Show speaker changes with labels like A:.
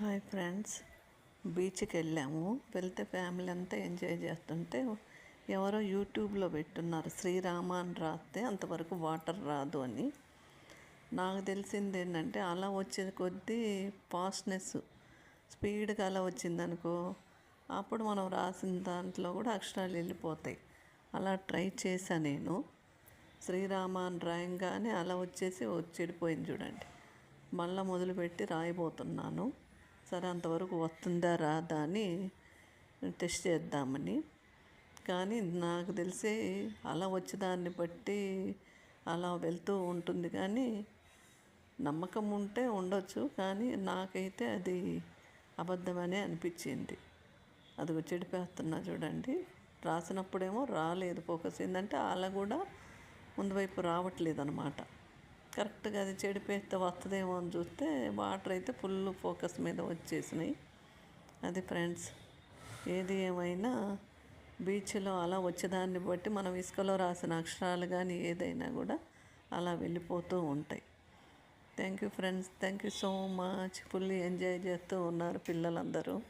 A: Hi friends. బీచ్కి వెళ్ళాము. వెళ్తే ఫ్యామిలీ అంతా ఎంజాయ్ చేస్తుంటే ఎవరో యూట్యూబ్లో పెట్టున్నారు శ్రీరామ అని రాస్తే అంతవరకు వాటర్ రాదు అని. నాకు తెలిసింది ఏంటంటే అలా వచ్చే కొద్దీ ఫాస్ట్నెస్ స్పీడ్గా అలా వచ్చిందనుకో అప్పుడు మనం రాసిన దాంట్లో కూడా అక్షరాలు వెళ్ళిపోతాయి. అలా ట్రై చేశాను నేను. శ్రీరామ అని రాయంగానే అలా వచ్చేసి చెడిపోయింది చూడండి. మళ్ళీ మొదలుపెట్టి రాయబోతున్నాను. సరే అంతవరకు వస్తుందా రాదా అని టెస్ట్ చేద్దామని. కానీ నాకు తెలిసి అలా వచ్చేదాన్ని బట్టి అలా వెళ్తూ ఉంటుంది కానీ నమ్మకం ఉంటే ఉండొచ్చు కానీ నాకైతే అది అబద్ధమనే అనిపించింది. అది చెడిపేస్తున్నా చూడండి. రాసినప్పుడేమో రాలేదు ఫోకస్. ఏంటంటే అలా కూడా ముందు వైపు రావట్లేదు అనమాట కరెక్ట్గా అది చెడిపోతే వస్తుందేమో అని చూస్తే వాటర్ అయితే ఫుల్ ఫోకస్ మీద వచ్చేసినాయి. అది ఫ్రెండ్స్ ఏది ఏమైనా బీచ్లో అలా వచ్చేదాన్ని బట్టి మనం ఇసుకలో రాసిన అక్షరాలు కానీ ఏదైనా కూడా అలా వెళ్ళిపోతూ ఉంటాయి. Thank you friends thank you so much. Fully enjoy చేస్తూ ఉన్నారు పిల్లలందరూ.